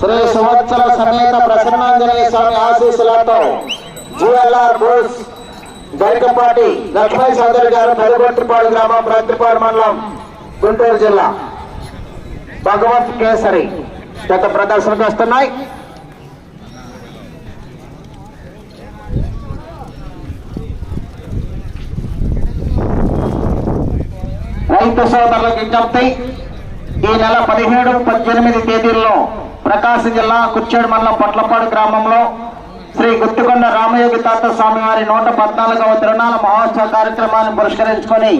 శ్రీ సంవత్సర సమేత ప్రసన్నాంజనేయ స్వామి ఆశీస్సులతో G L R Bose Garikapati Lakshmi Chowdary garu Pedagottipadu గ్రామం ప్రతిపాడు మండలం గుంటూరు జిల్లా. భగవంత్ కేసరి గత ప్రదర్శనకు వస్తున్నాయి. రైతు సోదరులకు విజ్ఞప్తి ఈ నెల పదిహేడు పద్దెనిమిది తేదీల్లో ప్రకాశం జిల్లా కుచ్చేడు మండలం పట్లపాడు గ్రామంలో శ్రీ గుత్తుకొండ రామయోగి తాత స్వామి వారి నూట పద్నాలుగవ తిరునాల మహోత్సవ కార్యక్రమాన్ని పురస్కరించుకొని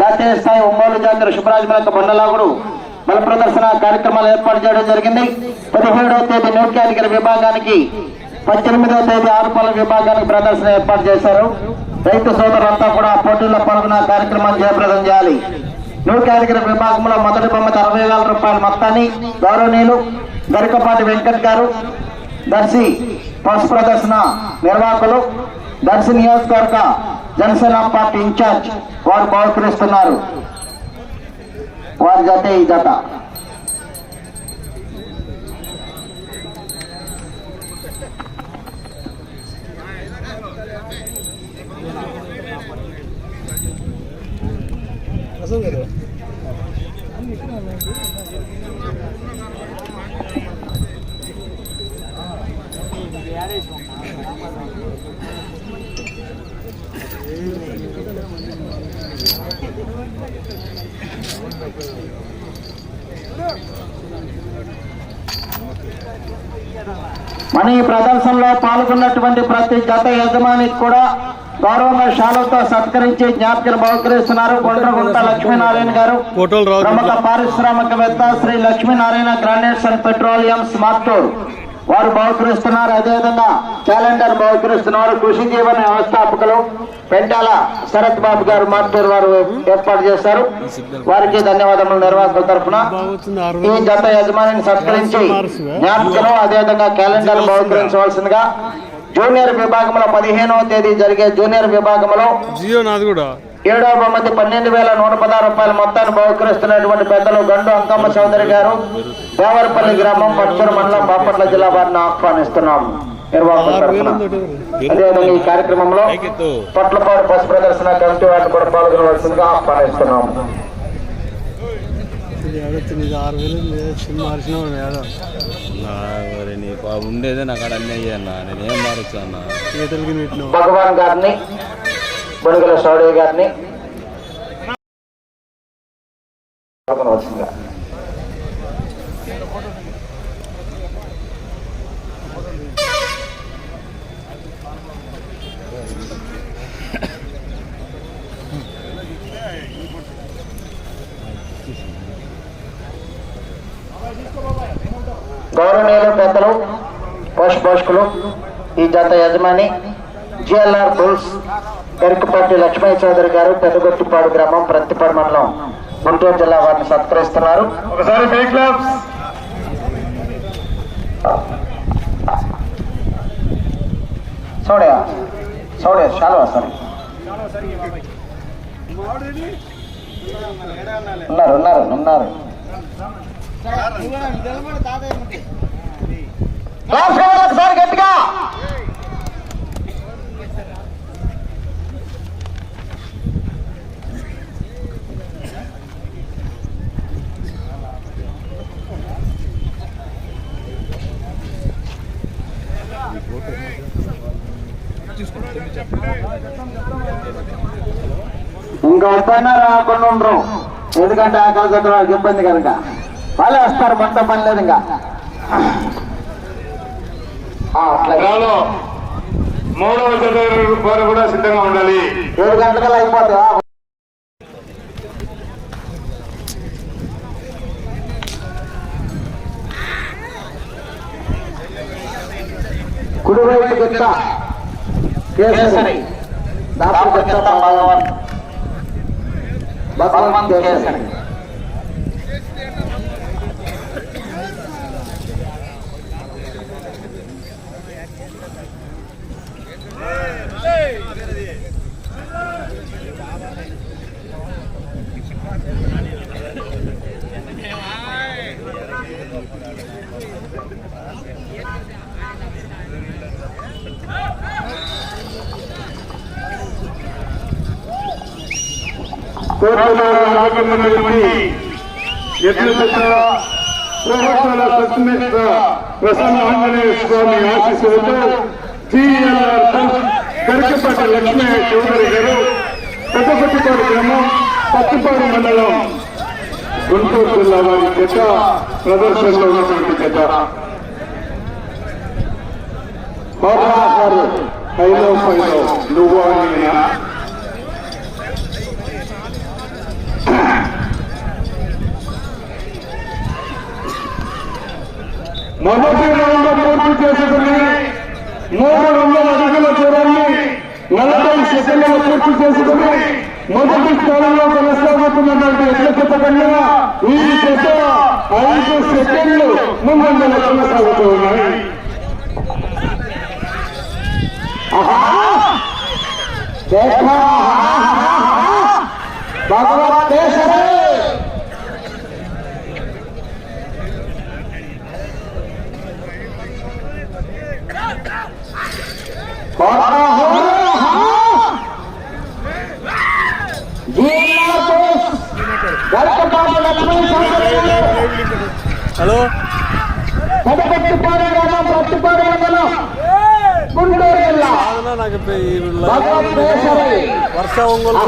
జాతీయ స్థాయి ఒంగోలు జాతర శుభరాజమలక బండలాగుడు బల ప్రదర్శన కార్యక్రమాలు ఏర్పాటు చేయడం జరిగింది. పదిహేడవ తేదీ న్యూ విభాగానికి పద్దెనిమిదవ తేదీ ఆరుపాలెం విభాగానికి ప్రదర్శన ఏర్పాటు చేశారు. రైతు సోదరులంతా కూడా పోటీల్లో పాల్గొన్న కార్యక్రమాన్ని జయప్రదం చేయాలి. నూరు కేటగిరీ విభాగంలో మొదటి బొమ్మకి అరవై వేల రూపాయల మొత్తాన్ని గౌరవనీయులు గరికపాటి వెంకట్ గారు దర్శి పశు ప్రదర్శన నిర్వాహకులు దర్శి నియోజకవర్గ జనసేన పార్టీ ఇన్ఛార్జ్ వారు బహుకరిస్తున్నారు. వారి జత ఈ జత. మన ఈ ప్రదర్శనలో పాల్గొన్నటువంటి ప్రతి జత యజమానికి కూడా గౌరవంగా శాలతో సత్కరించి జ్ఞాపికలు బహుకరిస్తున్నారు కొండ్రగుంట లక్ష్మీనారాయణ గారు. ప్రముఖ పారిశ్రామికవేత్త Shri Lakshminarayana granites and petroleum స్మార్టోర్ వారు బహుకరిస్తున్నారు. అదేవిధంగా క్యాలెండర్ బహుకరిస్తున్నారు కృషి జీవన వ్యవస్థాపకులు పెంటాల శరత్ బాబు గారు మార్టూర్ వారు ఏర్పాటు చేశారు. వారికి ధన్యవాదములు నిర్వాహకుల తరఫున. ఈ జత యజమానిని సత్కరించి జ్ఞాపికలు అదేవిధంగా క్యాలెండర్ బహుకరించవలసిందిగా జూనియర్ విభాగంలో పదిహేనవ తేదీ జరిగే జూనియర్ విభాగంలో జియో నాది కూడా. ఏడవ బహుమతి పన్నెండు వేల నూట పదహారు రూపాయల మొత్తాన్ని బహుకరిస్తున్నటువంటి పెద్దలు గండు అంకమ్మ చౌదరి గారు దేవరపల్లి గ్రామం పచ్చూరు మండలం బాపట్ల జిల్లా వారిని ఆహ్వానిస్తున్నాం. అదేవిధంగా ఈ కార్యక్రమంలో పట్లపాడు పశు ప్రదర్శన కమిటీ వారిని కూడా పాల్గొనవలసిందిగా ఆహ్వానిస్తున్నాం. ఇది ఆరు వేలు సినిమా మార్చిన నా మరి నీ బాబు ఉండేదే నాకు అక్కడ అన్నీ అయ్యా నేను మారచ్చు అన్న? నెట్టినావు భగవాన్ గారిని బొడుగుల సౌడయ్య గారిని. పెద్దలు పోష పోషకులు ఈ జత యజమాని జిఎల్ఆర్ బుల్స్ ఎరుకపాటి లక్ష్మయ్య చౌదరి గారు పెద్దగొట్టిపాడు గ్రామం ప్రతిపాడు మండలం గుంటూరు జిల్లా వారిని సత్కరిస్తున్నారు. ఒకసారి బేక్ క్లాప్స్. సోడయా సోడయా చాలా సార్. ఉన్నారు ఉన్నారు ఉన్నారు. ఒకసారి గట్టిగా. ఇంకా వద్దన్నా రాకుండా ఉండరు. ఎందుకంటే ఆకలి దగ్గర వాళ్ళకి ఇబ్బంది కనుక. వాళ్ళే వస్తారు మొత్తం పని లేదు ఇంకా. ఆ, అట్లా. డ్రాలో మూడవ జత వారు కూడా సిద్ధంగా ఉండాలి. ఏడు గంటలకల్లా అయిపోతుందా కుడివైపు గుట్ట కేసరి. దాపు గుట్ట భగవాన్. భగవాన్. కేసరి. కోర్టులో ఆగమనటువంటి ఎట్లు సత్యమిత్ర ప్రసన్న ఆంజనేయ స్వామి ఆశీస్సులతో జిఎల్ఆర్ గరికపాటి లక్ష్మయ్య చౌదరి గారు పెద్దపట్టిపాడు గ్రామం పత్తిపాడు మండలం గుంటూరు జిల్లా వారి జత ప్రదర్శనలో ఉన్నటువంటి జత బాబా గారు నువ్వు అని మొదటి రౌండ్ పూర్తి చేసుకుని మూడు వందల అడుగుల దూరాన్ని నలభై సెకండ్లు పూర్తి చేసుకుని మొదటి స్థానంలో కొనసాగుతున్నటువంటి ఎట్ల కన్నా ఈ దశ ఐదు సెకండ్లు ముందంజల కొనసాగుతూ ఉన్నాయి. భగవత్ హలో? నాకు వర్ష ఒంగోలు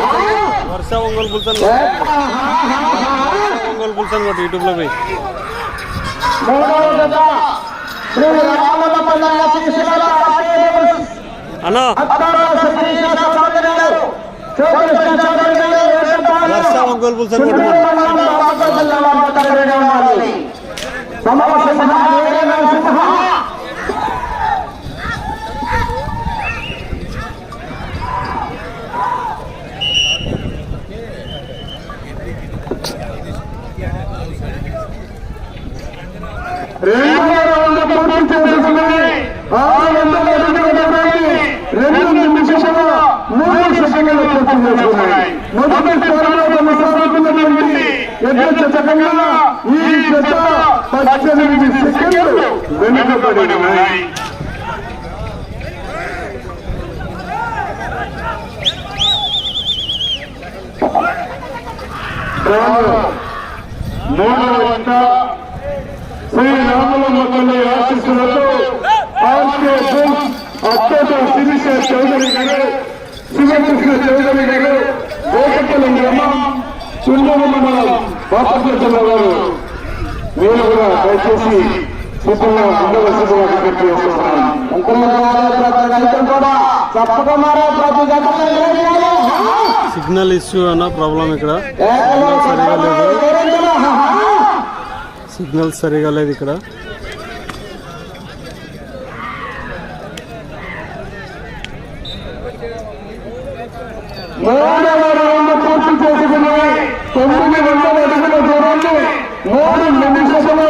వర్ష ఒంగోలు పుల్సన్ ఒంగోలు పుల్సన్ కొట్టి యూట్యూబ్లో పోయి. అన్నా వర్ష ఒంగోలు పుల్సన్ కొట్టి. మొదటి స్థానంలో కొనసాగుతున్నటువంటి ఎడ్ల జత కన్నా ఈ జత పద్దెనిమిది సెకండ్లు వెనుకబడి ఉన్నాయి మూడవ వంట శ్రీ రాముల మొక్కల ఆశీస్సులతో అత్యంత శిరీష చౌదరి గారు శివకృష్ణ చౌదరి గారు గ్రామం చుండూరు మండలం బాపట్ల జిల్లా వారు మీరు కూడా దయచేసి సిద్ధంగా ఉండవలసిందిగా విజ్ఞప్తి చేస్తున్నాను. సిగ్నల్ ఇష్యూ అన్న ప్రాబ్లం ఇక్కడ సరిగా లేదు. సిగ్నల్ సరిగా లేదు ఇక్కడ మూడవ రౌండ్ పూర్తి చేసుకుని తొమ్మిది వందల అడుగుల దూరాన్ని మూడు నిమిషముల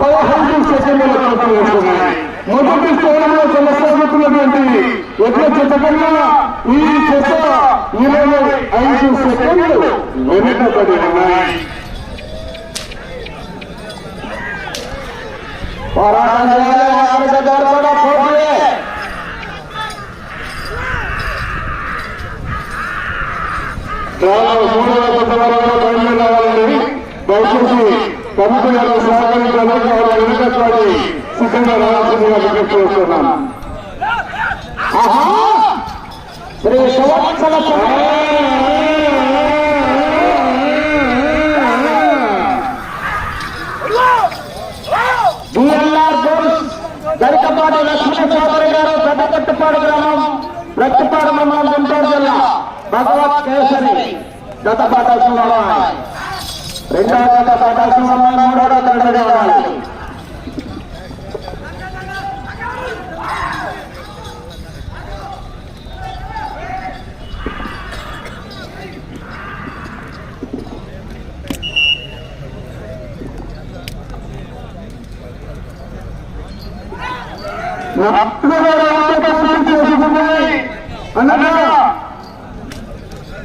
పదహైదు సెకండ్ల పూర్తి చేసుకున్నాయి మొదటి స్థానంలో కొనసాగుతున్నటువంటి ఎట్ల చెత్త కన్నా ఈ చెత్త ఇరవై ఐదు సెకండ్లు వెనుకబడి ఉన్నాయి పోరాటం చేయాలి ఆడపిల్లలు కూడా పోటీ చాలా మూడవ కొత్తవరంలో బయలుదేరి రావాలని దయచేసి కమిటీ గారు సహకరించాలని వారు వెనుకబడి సిద్ధంగా రావాల్సిందిగా విజ్ఞప్తి చేస్తున్నాను! శ్రీ సంవత్సర బిఎల్ఆర్ గోల్స్ గరికపాటి లక్ష్మణ చౌదరి గారు పెద్దకట్టుపాడు గ్రామం ప్రతిపాడు మండలం గుంటూరు జిల్లా. భగవత్ కేసరి గత ప్రదర్శనలో రెండవ గత ప్రదర్శనలో మూడవ తండ్రిగా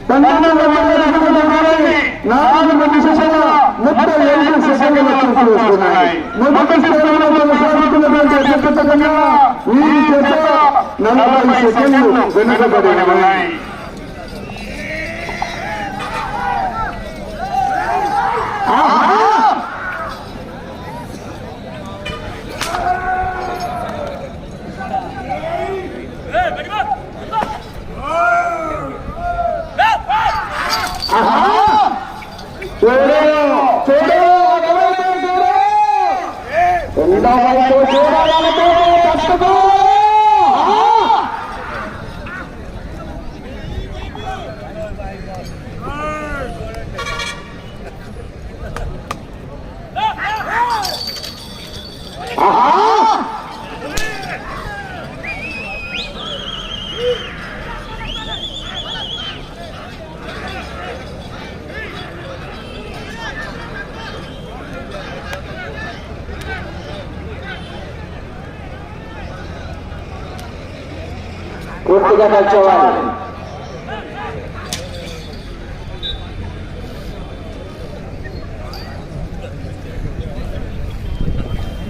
పంతొమ్మిది వందల ఎనభై నాలుగు నిమిషాల ముప్పై ఐదు సెకండ్ల మొదటి స్థానంలో కొనసాగుతున్నటువంటి జట్టు ఈ జత నలభై సెకండ్లు వెనుకబడి ఉన్నాయి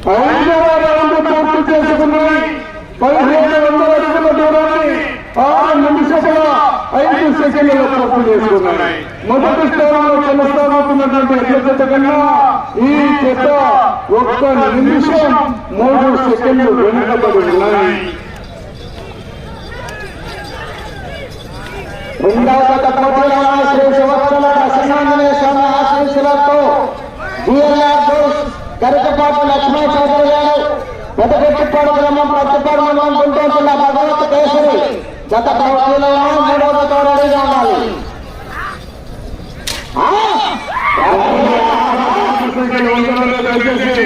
ఐదవ రౌండ్ పూర్తి చేసుకున్నాయి పదిహేను వందల అడుగుల దూరాన్ని ఆరు నిమిషముల ఐదు సెకండ్లలో పూర్తి చేసుకున్నాయి మొదటి స్థానంలో కొనసాగుతున్నటువంటి అభ్యర్థత కన్నా ఈ చెత్త ఒక్క నిమిషం మూడు సెకండ్లు వెనుకబడి ఉన్నాయి రెండవ గత పోటీలో శ్రీ శివత్సల ప్రసన్నాంజనేయ స్వామి ఆశీస్సులతో జిఎల్ఆర్ బోస్ లక్ష్మణ చౌదరి గారు పెద్దగట్టిపాడు గ్రామం ప్రతిపాడు మండలం గుంటూరు జిల్లా భగవత్ కేసరి. గత మూడవ గత ఉండాలి. దయచేసి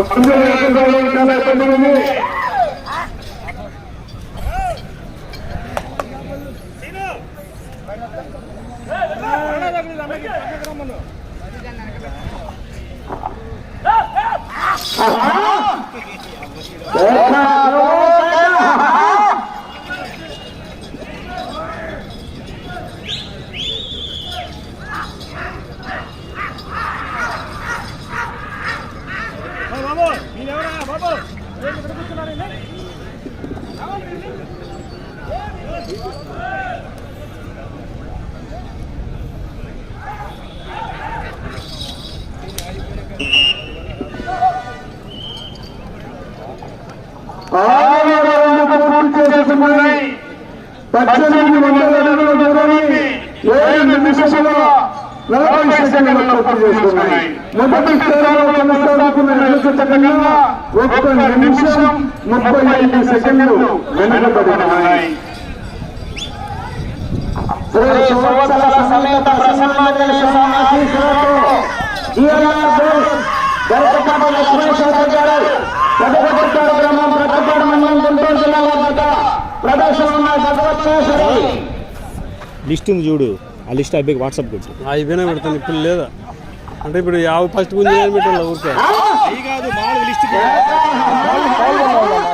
అందరూ ఎక్కడ చాలా ఇబ్బంది ఉంది ఆరవ రౌండ్ పూర్తి చేసుకున్నాయి పద్దెనిమిది వందల అడుగుల దూరాన్ని ఏడు నిమిషముల నలభై సెకండ్ల పూర్తి చేసుకున్నాయి మొదటి స్థానంలో కొనసాగుతున్న ఒక్క నిమిషం ముప్పై ఐదు సెకండ్లు సమేత గారు గ్రామం మండలం గుంటూరు జిల్లాలో లిస్ట్ ఉంది చూడు. ఆ లిస్ట్ అబ్బాయికి వాట్సాప్ కొట్టు అయిపోయినా పెడతాను ఇప్పుడు లేదా? అంటే ఇప్పుడు యాభై ఫస్ట్ గురించి ఏం పెట్టాలి ఊరికే?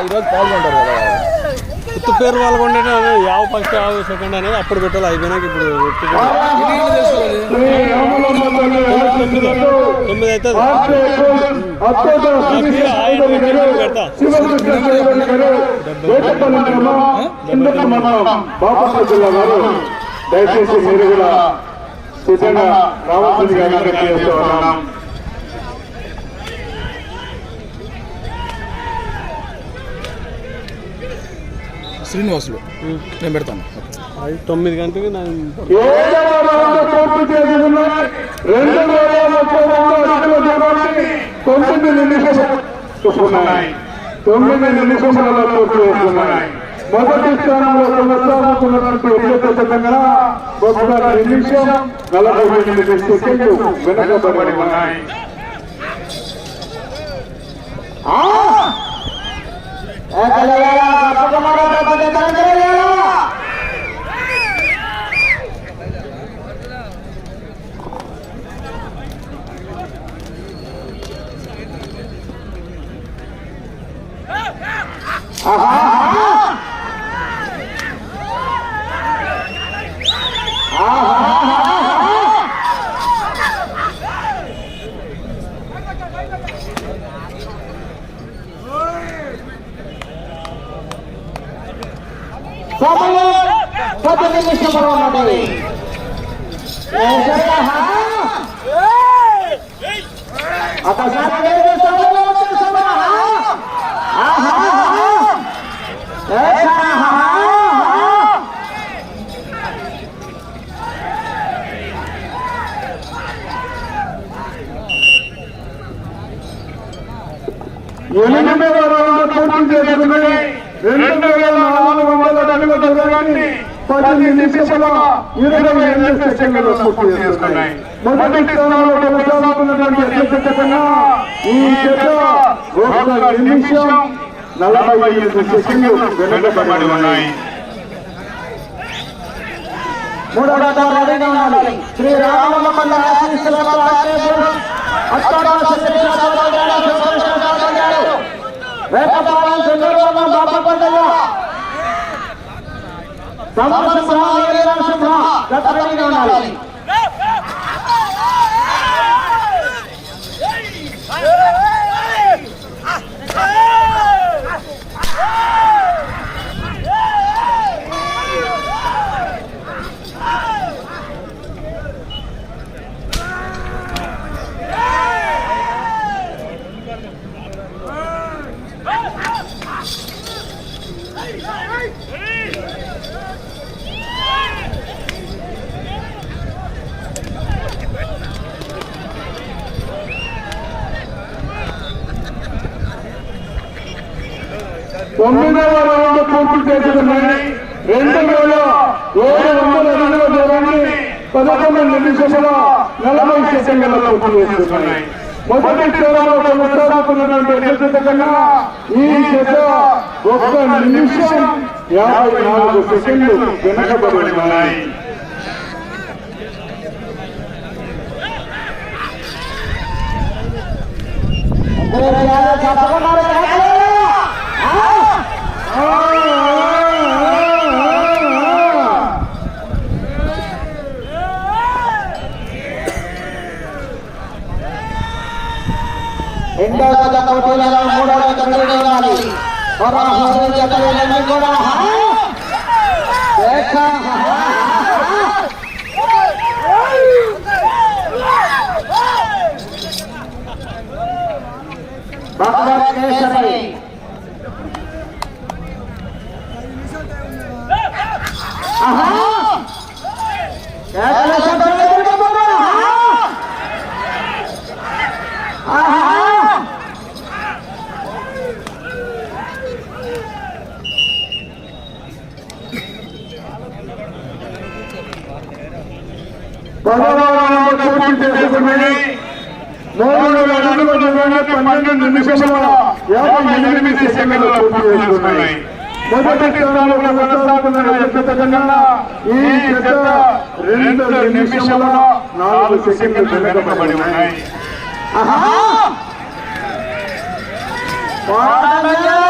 ఈరోజు పాల్గొంటారు కదా. కొత్త పేరు అదే యాభై ఫస్ట్ యాభై సెకండ్ అనేది అప్పుడు పెట్టాలి అయిపోయినాక ఇప్పుడు తొమ్మిది అవుతుంది దయచేసి మీరు కూడా సిద్ధంగా రావాల్సిందిగా విజ్ఞప్తి చేస్తూ ఉన్నాం శ్రీనివాసులు. నేను పెడతాను. తొమ్మిది గంటలకి తొమ్మిది నిమిషాలు తొమ్మిది నిమిషములలో పూర్తి చేస్తున్నాయి. మొదటి స్థానంలో కొనసాగుతున్నటువంటి కన్నా ఒక్క నిమిషం నలభై ఎనిమిది సెకండ్లు వెనకబడి ఉన్నాయి. कल कल कल कल कल ఎనిమిదవ రౌండ్ పూర్తి చేసుకుని రెండు వేల నాలుగు వందల అడుగుల దూరాన్ని పది నిమిషముల ఇరవై ఎనిమిది సెకండ్లు పూర్తి చేసుకున్నాయి మొదటి స్థానంలో కొనసాగుతున్నటువంటి ఎట్ల కన్నా ఈ జత ఒక నిమిషం నలభై ఎనిమిది సెకండ్లు వెనుకబడి ఉన్నాయి. మూడవ రెడీగా ఉండాలి శ్రీ రామలమ్మ ఆశీస్సులతో అత్తారా వేపపాలెం చంద్రబాబు వీరసింహ జత రెడీగా ఉండాలి తొమ్మిదవ రౌండ్ పూర్తి చేసుకున్నాయి రెండు వేల ఏడు వందల అడుగుల దూరాన్ని పదకొండు నిమిషముల నలభై సెకండ్లలో పూర్తి మొదటి స్థానంలో కొనసాగుతున్నటువంటి జత కన్నా ఈ జత ఒక్క నిమిషం యాభై నాలుగు సెకండ్లు వెనకబడి ఉన్నాయి తప్పకుండా como పదవారంలో పూర్తి చేసుకుని మూడు అడుగుల దూరాన్ని పన్నెండు నిమిషముల యాభై ఎనిమిది సెకండ్లు పూర్తి చేసుకున్నాయి మొదటి స్థానంలో కొనసాగుతున్న జత కన్నా ఈ జత రెండు నిమిషముల నాలుగు సెకండ్లు వెనకబడి ఉన్నాయి. పదకొండవ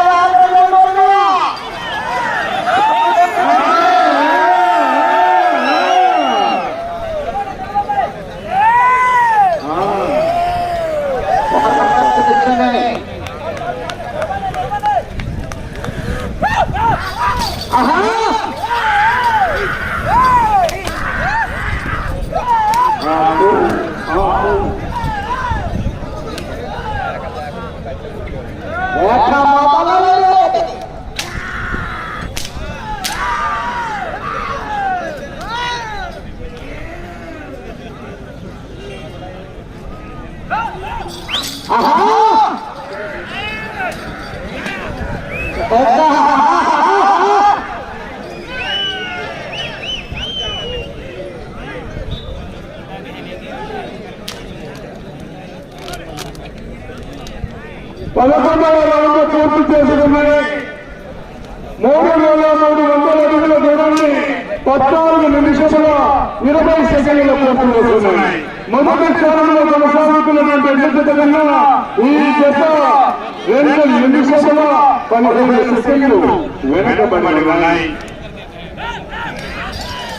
పదిహేను సెకండ్లు వెనకబడి ఉన్నాయి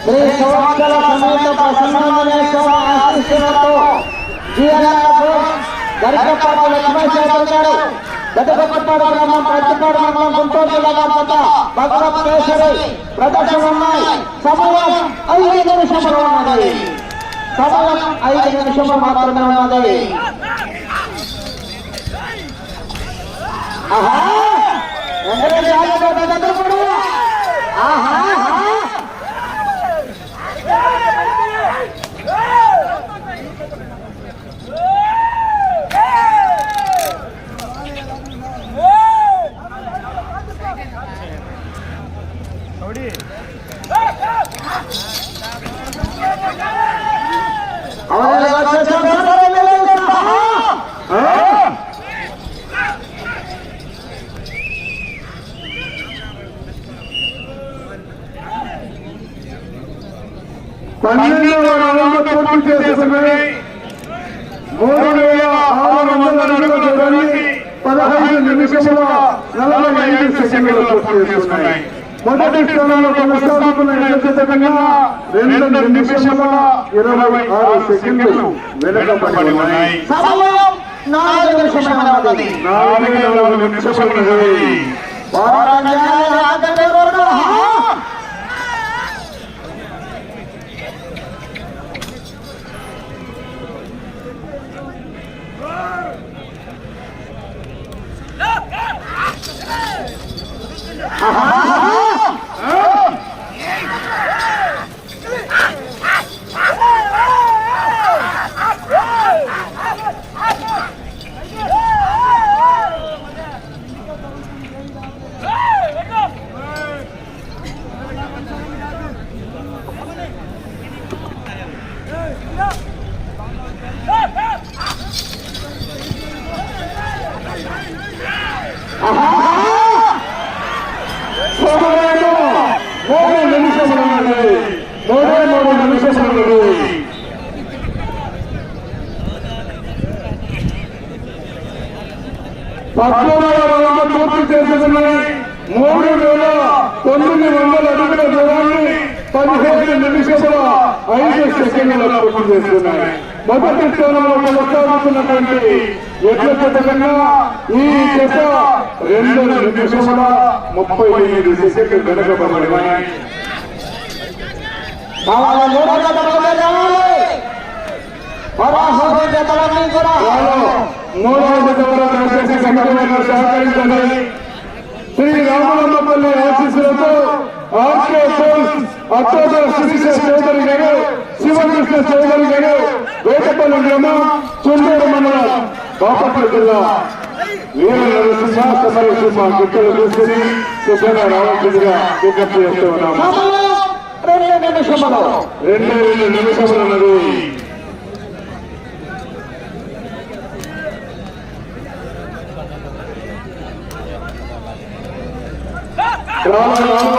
శ్రీ సమేత ఆశీస్సులతో జీవనాలకు గ్రామం ప్రతిపాడు మండలం గుంటూరు జిల్లా భగవత్ ప్రదర్శన ఉన్నాయి సమయం ఐదు నిమిషములు ఉన్నది సమయం ఐదు నిమిషములు మాత్రమే ఉన్నది ఆహా ఆహా! రౌండ్ పూర్తి మూడు వేల ఆరు వందల అడుగుల దూరాన్ని పదహైదు నిమిషముల నలభై ఐదు సెకండ్లు పూర్తి చేసుకున్నాయి. మొదటి స్థానంలో కొనసాగుతున్న కన్నా రెండు నిమిషముల ఇరవై ఆరు సెకండ్లు వెనకబడి ఉన్నాయి. సమయం నాలుగు నిమిషములు నాలుగు నిమిషములు. Hả? ఐదు సెకండ్ల పూర్తి చేసుకున్నాయి మొదటి స్థానంలో కొనసాగుతున్నటువంటి జత కన్నా ఈ జత రెండు నిమిషముల ముప్పై ఎనిమిది సెకండ్లు వెనకబడినాయి. మూడవ సహకరించండి. శ్రీ రామలమ్మపల్లి ఆశీస్సులతో ఆర్కే పోల్స్ అత్యోదయ శిరీష చౌదరి గారు శివకృష్ణ చౌదరి గారు వేటపల్లి గ్రామం చుండూరు మండలం బాపట్ల జిల్లా వీర నరసింహ సమర గుట్టలు తీసుకుని సిద్ధంగా రావాల్సిందిగా విజ్ఞప్తి చేస్తూ ఉన్నాము రెండు నిమిషములు రెండు రెండు నిమిషములు ఉన్నది గ్రామ గౌరవ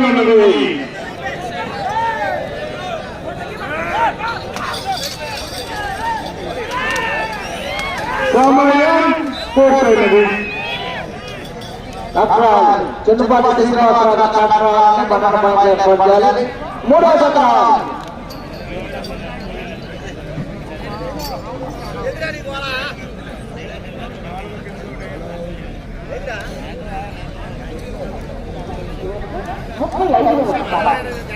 ఉన్నది సమయం పూర్తయినది అక్కడ చెన్నుపాటి శ్రీనివాసరావు కాట్రాలని బంగారు చేయాలి. మూడో జత ముప్పై ఐదు నిమిషాలు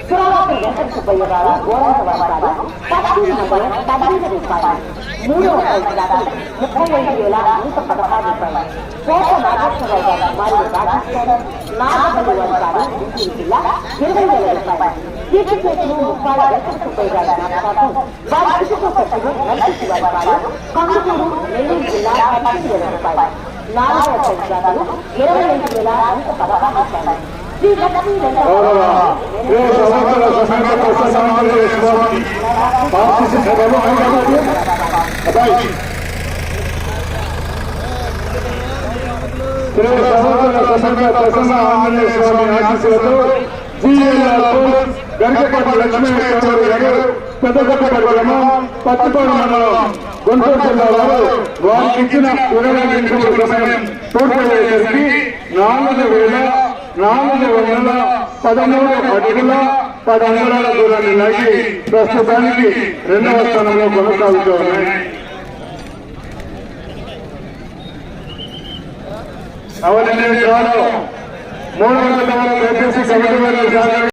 సురావతి వెంకట సుబ్బయ్య గారు గోరంత వర్గాలు పద్దెనిమిది వందల పద్దెనిమిది రూపాయలు మూడవ రైతులకు ముప్పై ఐదు వేల నూట పదహారు రూపాయలు కోట నాగేశ్వరరావు గారు మరియు రాజేశ్వరం నాగపల్లి వర్గాలు గుంటూరు జిల్లా ఇరవై వేల రూపాయలు కీర్తి చేతులు ముప్పాల వెంకట సుబ్బయ్య గారి నాటకాలు వారి కుటుంబ సభ్యులు నల్లి వర్గాలు కందుకూరు నెల్లూరు జిల్లా పద్దెనిమిది వేల రూపాయలు నాలుగవ రైతులకు ఇరవై ఐదు వేల నూట పదహారు రూపాయలు శ్రీ లక్ష్మీ గౌరవ వెంకట ఏ సంవత్సర సమేత ప్రసన్నాంజలి స్వామి పార్టీ సభలో హైదరాబాద్ అబ్బాయి శ్రీ సహోదర సమేత ప్రసన్న ఆంజనేయ స్వామి ఆశీస్సులతో జీఎల్ఆర్ గరికపట్టి లక్ష్మీశ్వర గారు పెద్దకొట్టపల్లి గ్రామం పత్తిపాడు మండలం గుంటూరు జిల్లా వారు వారికి ఇచ్చిన ఇరవై నిమిషముల సమయం పూర్తయ్యేసరికి నాలుగు వేల నాలుగు వందల పదమూడు అడుగుల పది అంగుళాల దూరాన్ని లాగి ప్రస్తుతానికి రెండవ స్థానంలో కొనసాగుతూ ఉన్నాయి అవన్నీ మూడు వందల ఏపీసీ కమిటీ